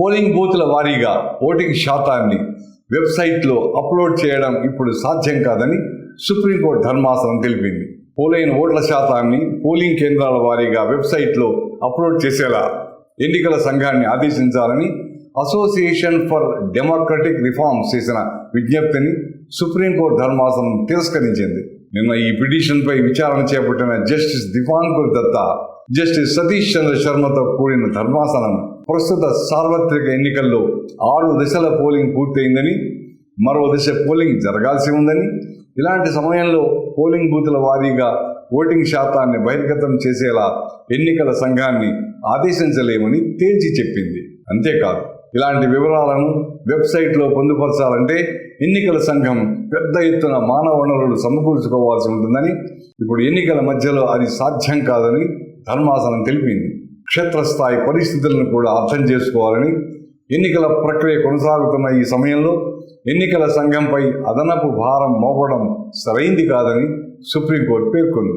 Polling బూత్ల వారీగా voting శాతాన్ని వెబ్సైట్లో అప్లోడ్ చేయడం ఇప్పుడు సాధ్యం కాదని సుప్రీంకోర్టు ధర్మాసనం తెలిపింది. పోలైన ఓట్ల శాతాన్ని పోలింగ్ కేంద్రాల వారీగా వెబ్సైట్లో అప్లోడ్ చేసేలా ఎన్నికల సంఘాన్ని ఆదేశించాలని అసోసియేషన్ ఫర్ డెమోక్రటిక్ రిఫార్మ్స్ చేసిన విజ్ఞప్తిని సుప్రీంకోర్టు ధర్మాసనం తిరస్కరించింది. నిన్న ఈ పిటిషన్పై విచారణ చేపట్టిన జస్టిస్ దివాన్కుర్ దత్తా జస్టిస్ సతీష్ చంద్ర శర్మతో కూడిన ధర్మాసనం ప్రస్తుత సార్వత్రిక ఎన్నికల్లో ఆరు దశల పోలింగ్ పూర్తయిందని మరో దశ పోలింగ్ జరగాల్సి ఉందని ఇలాంటి సమయంలో పోలింగ్ బూతుల వారీగా ఓటింగ్ శాతాన్ని బహిర్గతం చేసేలా ఎన్నికల సంఘాన్ని ఆదేశించలేమని తేల్చి చెప్పింది. అంతేకాదు ఇలాంటి వివరాలను వెబ్సైట్లో పొందుపరచాలంటే ఎన్నికల సంఘం పెద్ద ఎత్తున మానవ వనరులు సమకూర్చుకోవాల్సి ఉంటుందని ఇప్పుడు ఎన్నికల మధ్యలో అది సాధ్యం కాదని ధర్మాసనం తెలిపింది. క్షేత్రస్థాయి పరిస్థితులను కూడా అర్థం చేసుకోవాలని ఎన్నికల ప్రక్రియ కొనసాగుతున్న ఈ సమయంలో ఎన్నికల సంఘంపై అదనపు భారం మోపడం సరైంది కాదని సుప్రీంకోర్టు పేర్కొంది.